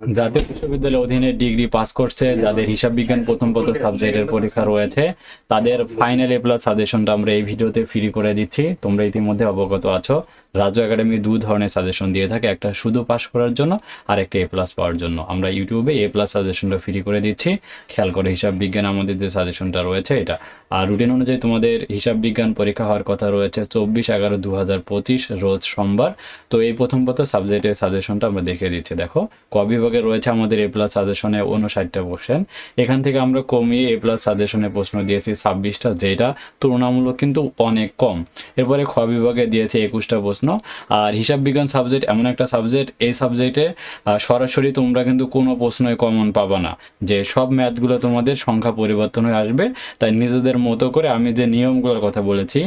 জাতীয় বিশ্ববিদ্যালয়ের অধীনে ডিগ্রি পাস করছে, যাদের হিসাব বিজ্ঞান প্রথম প্রথম সাবজেক্টের পরীক্ষা রয়েছে, তাদের ফাইনাল এ প্লাস সাজেশনটা আমরা এই ভিডিওতে ফ্রি করে দিচ্ছি। তোমরা ইতিমধ্যে অবগত আছো। রাজু একাডেমি দু ধরনের সাজেশন দিয়ে থাকে, একটা শুধু পাস করার জন্য, আর একটা এ প্লাস পাওয়ার জন্য। আমরা ইউটিউবে এ প্লাস সাজেশনটা ফ্রি করে দিচ্ছি। খেয়াল করে, হিসাব বিজ্ঞান আমাদের যে সাজেশনটা রয়েছে, এটা। আর রুটিন অনুযায়ী তোমাদের হিসাব বিজ্ঞান পরীক্ষা হওয়ার কথা রয়েছে চব্বিশ এগারো দু রোজ সোমবার। তো এই প্রথম প্রথম সাবজেক্টের সাজেশনটা আমরা দেখে দিচ্ছি। দেখো ক বিভাগে রয়েছে আমাদের এ প্লাস সাজেশনে উনষাটটা কোশ্চেন এখান থেকে আমরা কমিয়ে এ প্লাস সাজেশনে প্রশ্ন দিয়েছি ছাব্বিশটা, যেটা তুলনামূলক কিন্তু অনেক কম। এরপরে খ বিভাগে দিয়েছে একুশটা প্রশ্ন। আর হিসাব বিজ্ঞান সাবজেক্ট এমন একটা সাবজেক্ট এই সাবজেক্টে সরাসরি তোমরা কিন্তু কোনো প্রশ্নই কমন পাবা না। যে সব ম্যাথগুলো তোমাদের সংখ্যা পরিবর্তন হয়ে আসবে, তাই নিজেদের মতো করে আমি যে নিয়মগুলোর কথা বলেছি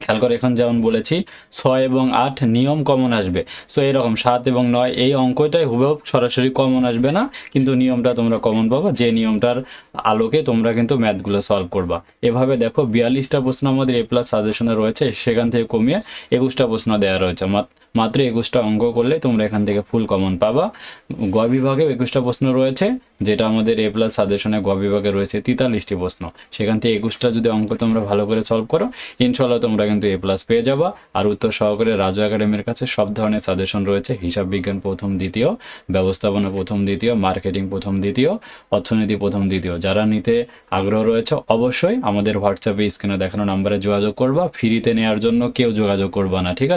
খেয়াল করে এখন যেমন বলেছি, ছয় এবং আট নিয়ম কমন আসবে। সো এরকম সাত এবং নয়, এই অঙ্কটাই হুবহু সরাসরি কমন আসবে না, কিন্তু নিয়মটা তোমরা কমন পাবা, যে নিয়মটার আলোকে তোমরা কিন্তু ম্যাথগুলো সলভ করবা। এভাবে দেখো, বিয়াল্লিশটা প্রশ্ন আমাদের এ প্লাস সাজেশনে রয়েছে, সেখান থেকে কমিয়ে একুশটা প্রশ্ন দেওয়া রয়েছে। মাত্র একুশটা অঙ্ক করলে তোমরা এখান থেকে ফুল কমন পাবা। গ বিভাগে একুশটা প্রশ্ন রয়েছে, যেটা আমাদের এ প্লাস সাজেশনে গ বিভাগে রয়েছে তেতাল্লিশটি প্রশ্ন। সেখান থেকে একুশটা যদি অঙ্ক তোমরা ভালো করে সলভ করো ইনশাল্লাহ তোমরা কিন্তু এ প্লাস পেয়ে যাবা। আর উত্তর সহকারে রাজু একাডেমির কাছে সব ধরনের সাজেশন রয়েছে, হিসাব বিজ্ঞান প্রথম, দ্বিতীয়, ব্যবস্থাপনা প্রথম, দ্বিতীয় মার্কেটিং প্রথম, দ্বিতীয়, অর্থনীতি প্রথম, দ্বিতীয়। যারা নিতে আগ্রহ রয়েছে, অবশ্যই আমাদের হোয়াটসঅ্যাপে স্ক্রিনে দেখানো নাম্বারে যোগাযোগ করবা। ফ্রিতে নেওয়ার জন্য কেউ যোগাযোগ করবা না, ঠিক আছে?